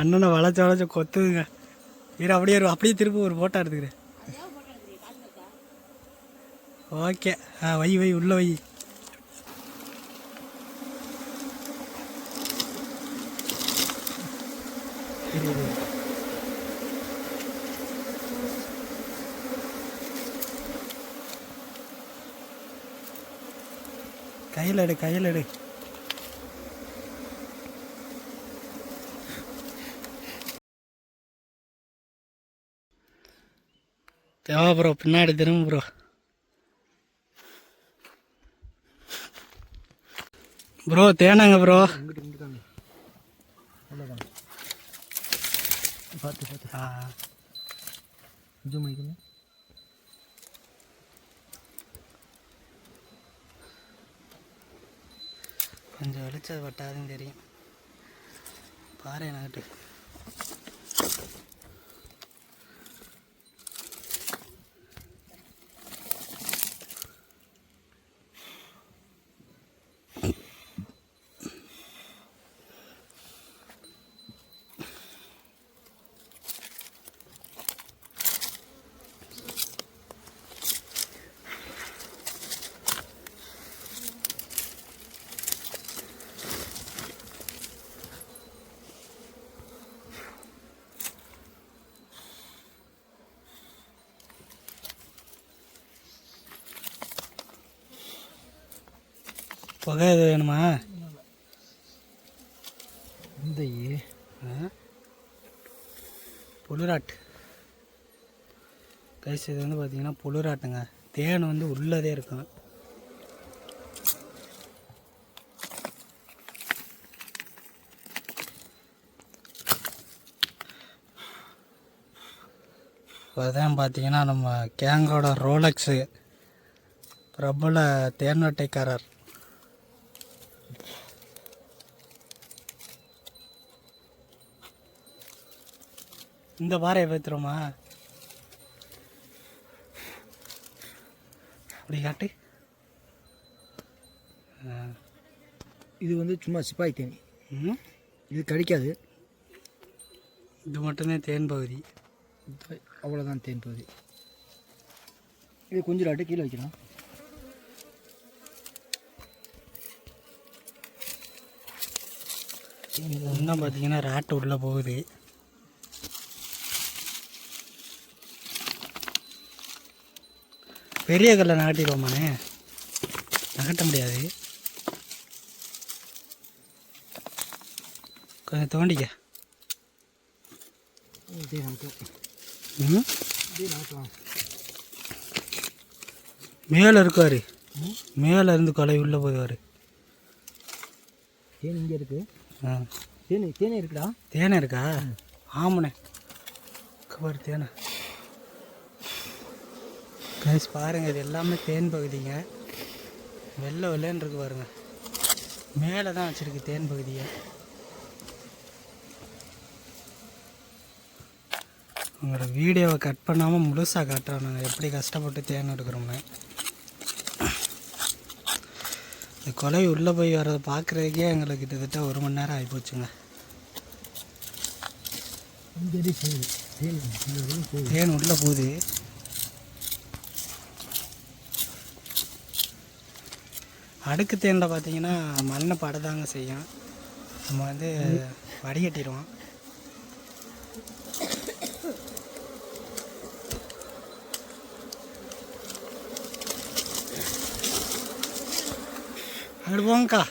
அண்ணனை வளைச்ச வளைச்ச கொத்துதுங்க. இரு அப்படியே அப்படியே திருப்பி ஒரு ஃபோட்டோ எடுத்துக்கிறேன். ஓகே ஆ வை வை உள்ள வை. கையில் எடு கையில் எடு. தேவா ப்ரோ பின்னாடி திரும்ப ப்ரோ ப்ரோ தேனாங்க ப்ரோ பார்த்து பார்த்து ஆ ஜூம் பண்ணிக்கணும் கொஞ்சம் வெளிச்சது பட்டாதுன்னு தெரியும். பாரு எனக்கிட்ட புகை எது வேணுமா? இந்த ஏ கைஸ் இது வந்து பார்த்தீங்கன்னா புழுராட்டுங்க. தேன் வந்து உள்ளதே இருக்கும். அதான் பார்த்தீங்கன்னா நம்ம கேங்கோட ரோலக்ஸு பிரபல தேன்வட்டைக்காரர் இந்த பாறையை பேத்துறோமா அப்படி காட்டு. இது வந்து சும்மா சிப்பாய் தேனி. இது கடிக்காது. இது மட்டும்தான் தேன் பகுதி. அவ்வளோதான் தேன் பகுதி. இது கொஞ்சம் லாட்டு கீழே வைக்கலாம் இன்னும் பார்த்தீங்கன்னா ராட்டு உள்ளே போகுது. பெரிய கல்லை நகட்டிடுவோமாண்ணே நகட்ட முடியாது. கொஞ்சம் தோண்டிக்க. மேலே இருக்காரு. மேலே இருந்து கொலை உள்ளே போகுவார் தேன் இங்கே இருக்கு. ஆ. தேனி தேனி இருக்குடா. தேனை இருக்கா? ஆமாண்ணே. கவர் தேனை. கைஸ் பாருங்க இது எல்லாமே தேன் பகுதிங்க. வெள்ளை வெள்ளைன்னு இருக்கு பாருங்க. மேலே தான் வச்சிருக்கு தேன் பகுதியை. உங்களோட வீடியோவை கட் பண்ணாமல் முழுசாக காட்டுறோம் நாங்கள் எப்படி கஷ்டப்பட்டு தேன் எடுக்கிறோம்னு. இந்த கொலை உள்ளே போய் வர்றதை பார்க்குறதுக்கே எங்களுக்கு கிட்டத்தட்ட ஒரு மணி நேரம் ஆகிப்போச்சுங்க தேன் உள்ளே போகுது. அடுக்கு தேனில் பார்த்தீங்கன்னா மண்ணை படதாங்க செய்யும். நம்ம வந்து வடிகட்டிடுவோம். அங்கிட்டு போங்கக்கா.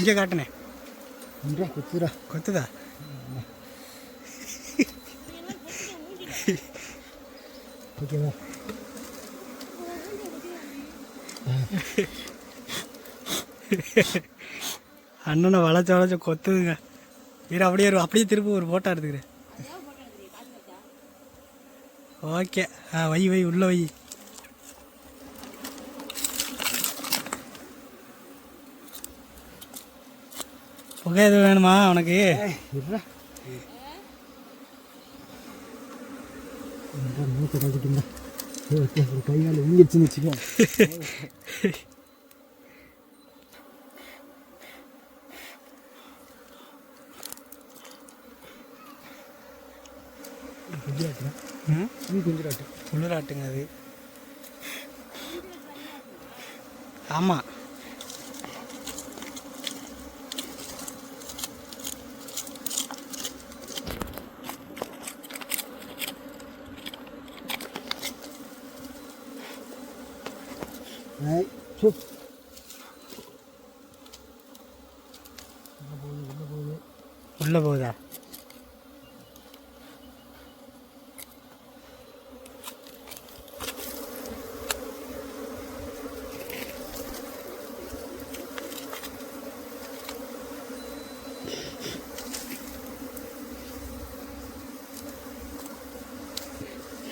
இங்கே காட்டுனேன் குத்துடா. கொத்துதா? ஓகேவா? அண்ணனை வளைச்ச வளைச்ச கொத்துதுங்க. இரு அப்படியே அப்படியே திருப்பி ஒரு ஃபோட்டோ எடுத்துக்கிறேன். ஓகே ஆ வை வை உள்ள வை. புகை எதுவும் வேணுமா உனக்கு? இருடா. மூத்த கழிச்சுட்டுங்க ஓகே ஒரு கை கால் உங்கிடுச்சுன்னு வச்சுக்கோ. குஜராட்டு ம்? இது குஜராட்டு குளிராட்டுங்க அது. ஆமாம் சூப் உள்ளே போகுதா?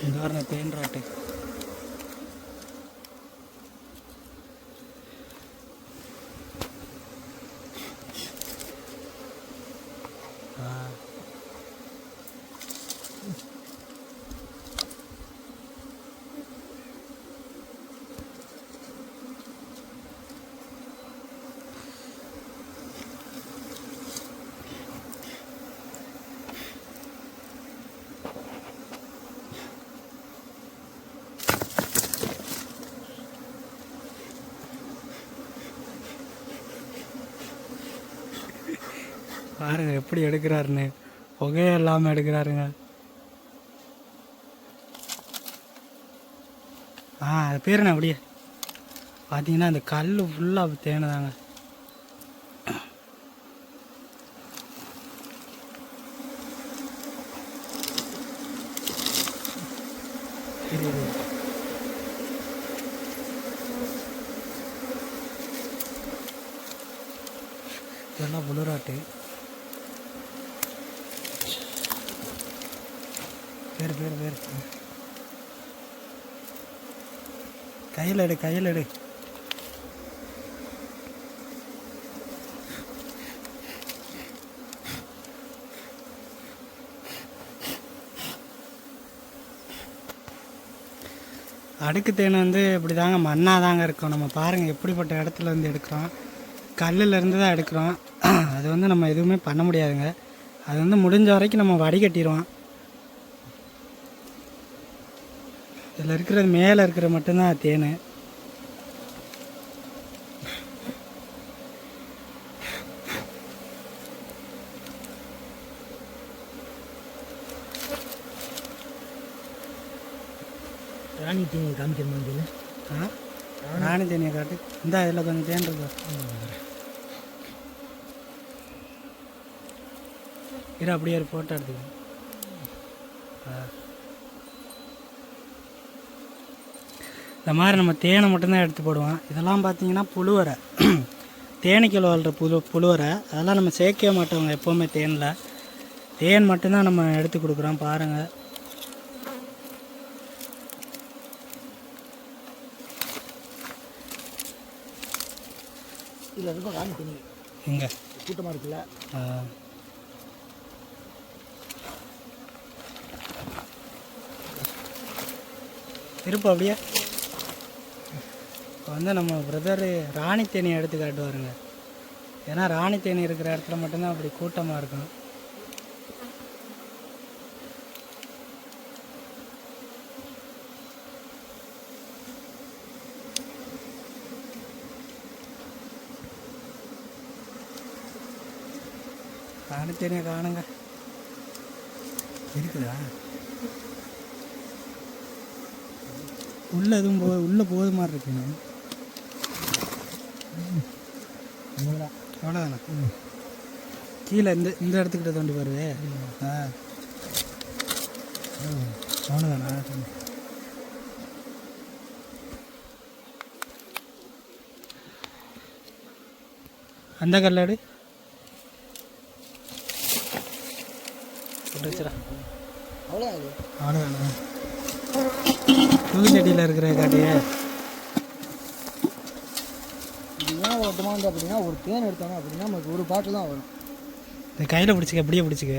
இந்த வாரம் தேன் பாருங்க எப்படி எடுக்கிறாருன்னு. புகையே இல்லாமல் எடுக்கிறாருங்க. ஆ அது பேர் என்ன அப்படியே? பார்த்தீங்கன்னா அந்த கல் ஃபுல்லாக தேனதாங்க. இதெல்லாம் புலராட்டு பேர் பேர் பேர் கையில் எடு கையில் எடு. அடுக்கு தேன் வந்து இப்படி தாங்க மண்ணாக தாங்க இருக்கும். நம்ம பாருங்கள் எப்படிப்பட்ட இடத்துல இருந்து எடுக்கிறோம். கல்லுலேருந்து தான் எடுக்கிறோம். அது வந்து நம்ம எதுவுமே பண்ண முடியாதுங்க. அது வந்து முடிஞ்ச வரைக்கும் நம்ம வடிகட்டிடுவோம். இதில் இருக்கிறது மேலே இருக்கிற மட்டும்தான் தேன். ராணி தீனி காமிக்கணுமா சொல்லு ஆ? ராணி தேனியை காட்டு. இந்த இதில் கொஞ்சம் தேன் இருக்கு. இரு அப்படியே ஒரு ஃபோட்டோ எடுத்துக்கோ. ஆ. இந்த மாதிரி நம்ம தேனை மட்டும்தான் எடுத்து போடுவோம். இதெல்லாம் பார்த்தீங்கன்னா புழுவரை. தேனீக்கள் வாழ்கிற புழு புழுவரை. அதெல்லாம் நம்ம சேர்க்கவே மாட்டோங்க எப்போவுமே தேனில். தேன் மட்டும்தான் நம்ம எடுத்து கொடுக்குறோம் பாருங்கள் இதில் கூட்டமாக இருக்குல்ல. திருப்ப அப்படியே. இப்போ வந்து நம்ம பிரதரு ராணி தேனி எடுத்து காட்டுவாருங்க. ஏன்னா ராணி தேனி இருக்கிற இடத்துல மட்டும்தான் அப்படி கூட்டமாக இருக்கும். ராணி தேனியை காணுங்க. இருக்குதா? உள்ள எதுவும் போ உள்ள போகுது மாதிரி இருக்குங்க அவ்வளோதானே கீழே இந்த இந்த இடத்துக்கிட்ட தோண்டி பாருவே. ஆ. அவ்வளோதானா அந்த கல்லாடு அது அவ்வளோதானா தூக்குச்சட்டியில் இருக்கிற காட்டியே. இது டிமாண்ட் அப்படின்னா ஒரு தேன் எடுத்தாங்க அப்படின்னா நமக்கு ஒரு பாட்டு தான் வரும். இந்த கையில் பிடிச்சிக்க அப்படியே பிடிச்சிக்க.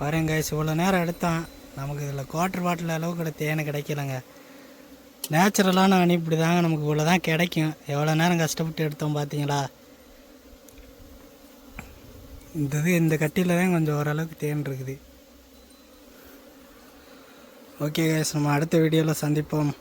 பாருங்க இவ்வளோ நேரம் எடுத்தான். நமக்கு இதில் குவாட்டர் பாட்டில் அளவுக்கு கூட தேனை கிடைக்கலங்க. நேச்சுரலான அணி இப்படி தாங்க நமக்கு இவ்வளோ தான் கிடைக்கும். எவ்வளோ நேரம் கஷ்டப்பட்டு எடுத்தோம் பார்த்தீங்களா இந்த இது இந்த கட்டியில் தான் கொஞ்சம் ஓரளவுக்கு தேன் இருக்குது. ஓகே கேஸ் நம்ம அடுத்த வீடியோவில் சந்திப்போம்.